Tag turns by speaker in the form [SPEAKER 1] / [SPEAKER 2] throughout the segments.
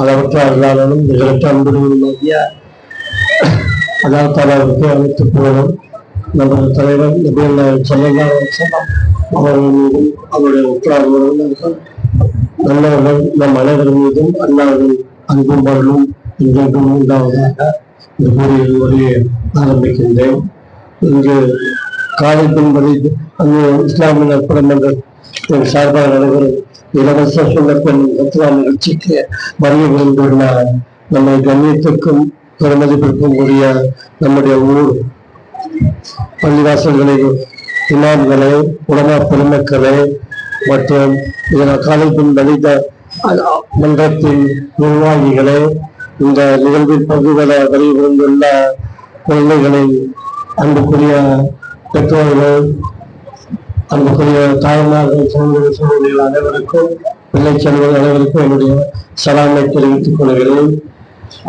[SPEAKER 1] அளவற்ற அருளாளனும் நிகழற்ற அன்புடன் நோக்கிய அல்லாஹ் அவருக்கு அனைத்து போதும் நமது தலைவர் நபிகள் நாயகம் ஸல்லல்லாஹு அவர்கள் மீதும் அவருடைய உற்றார் உறவினர்கள் நல்லவர்கள் நம் அனைவர் மீதும் அல்லாவின் அன்பும் அருளும் இன்றைக்கும் உண்டாவதாக இந்த கூறிய உரையை ஆரம்பிக்கின்றேன் இங்கு காலை பின்படி அங்கு இஸ்லாமிய நற்பட மன்றத்தின் சார்பாக நடைபெறும் இலவச சுண்ணப்பெண் பத்ரா நிகழ்ச்சிக்கு வருகை புரிந்துள்ள நம்மை கண்ணியத்திற்கும் பெருமதிப்பிற்கும் உரிய நம்முடைய ஊர் பள்ளிவாசல்களை இமாம்களே உலமா பெருமக்களே மற்றும் இதனால் காலைப்பின் வலித மன்றத்தின் நிர்வாகிகளே இந்த நிகழ்வில் பங்குபெற வருகின்ற குழந்தைகளின் அன்புக்குரிய பெற்றோர்கள் அன்புக்குரிய தாய்மார்கள் சகோதர சகோதரிகள் அனைவருக்கும் பிள்ளை செல்வர்கள் அனைவருக்கும் என்னுடைய சலாமை தெரிவித்துக் கொள்கிறேன்.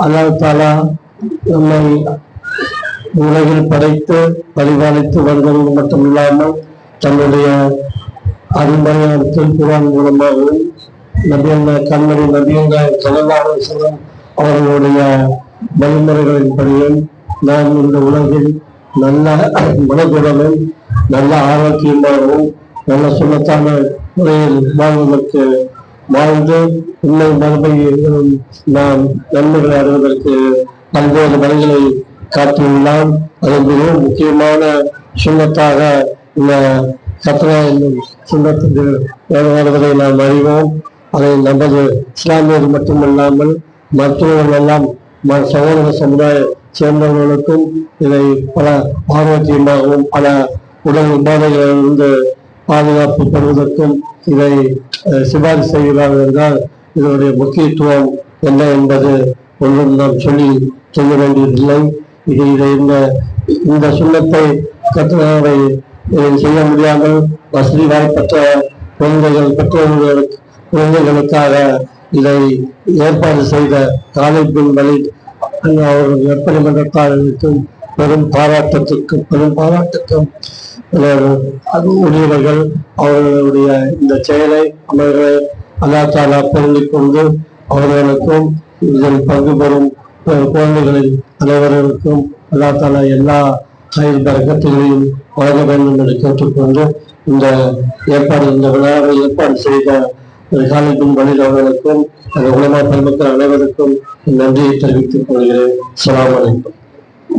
[SPEAKER 1] அல்லாஹ் தாலா நம்மை உலகில் படைத்து பரிபாலித்து வருவது மட்டுமில்லாமல் தன்னுடைய அருமையான திருக்குறான் மூலமாகவும் நபியங்க கண்மணி நபியங்க ஜனநாயக செல்லம் அவர்களுடைய வழிமுறைகளின்படியும் நாம் இந்த உலகில் நல்ல மனதுடனும் நல்ல ஆரோக்கியமாகவும் நல்ல சுமத்தான முறையில் வாழ்வதற்கு வாழ்ந்து உண்மை மறுபடியும் நாம் நன்மைகளை அடைவதற்கு பல்வேறு வழிகளை காட்டியுள்ளான். அது மிகவும் முக்கியமான சுண்ணத்தாக இந்த சத்ரா என்னும் சுண்ணத்துக்கு வருவதை நாம் அறிவோம். அதை நமது இஸ்லாமியர் மட்டுமல்லாமல் மருத்துவர்கள் எல்லாம் ம- சகோதர சமுதாய சேர்ந்தவர்களுக்கும் இதை பல ஆரோக்கியமாகவும் பல உடல் உபாதைகளிலிருந்து பாதுகாப்பு பெறுவதற்கும் இதை சிபாரிசு செய்கிறார்கள் என்றால் இதனுடைய முக்கியத்துவம் என்ன என்பது ஒன்றும் நாம் சொல்லி சொல்ல வேண்டியதில்லை. இது இதை இந்த இந்த சுண்ணத்தை கற்றுவை செய்ய முடியாமல் வசதி வாய்ப்பற்ற குழந்தைகள் பெற்றோர்களுக்கு குழந்தைகளுக்காக இதை ஏற்பாடு செய்த காலைப்பின் வழி அவர்கள் எப்படி மன்றத்தாளர்களுக்கும் பெரும் பாராட்டத்திற்கும் பெரும் பாராட்டுக்கும் அது உரியவர்கள். அவர்களுடைய இந்த செயலை அவர்களை அல்லா தாலா பொருந்திக் கொண்டு அவர்களுக்கும் இதில் பங்கு பெறும் குழந்தைகளின் அனைவருக்கும் அல்லா தாலா எல்லா கயிறு பறக்கத்தையும் வழங்க வேண்டும் என்று கேட்டுக்கொண்டு இந்த ஏற்பாடு இந்த விழாவை ஏற்பாடு செய்த காலைப்பின் வழியில் அவர்களுக்கும் அந்த உலமா பெருமக்கள் அனைவருக்கும் நன்றியை தெரிவித்துக் கொள்கிறேன். சலாம் அலைக்கும்.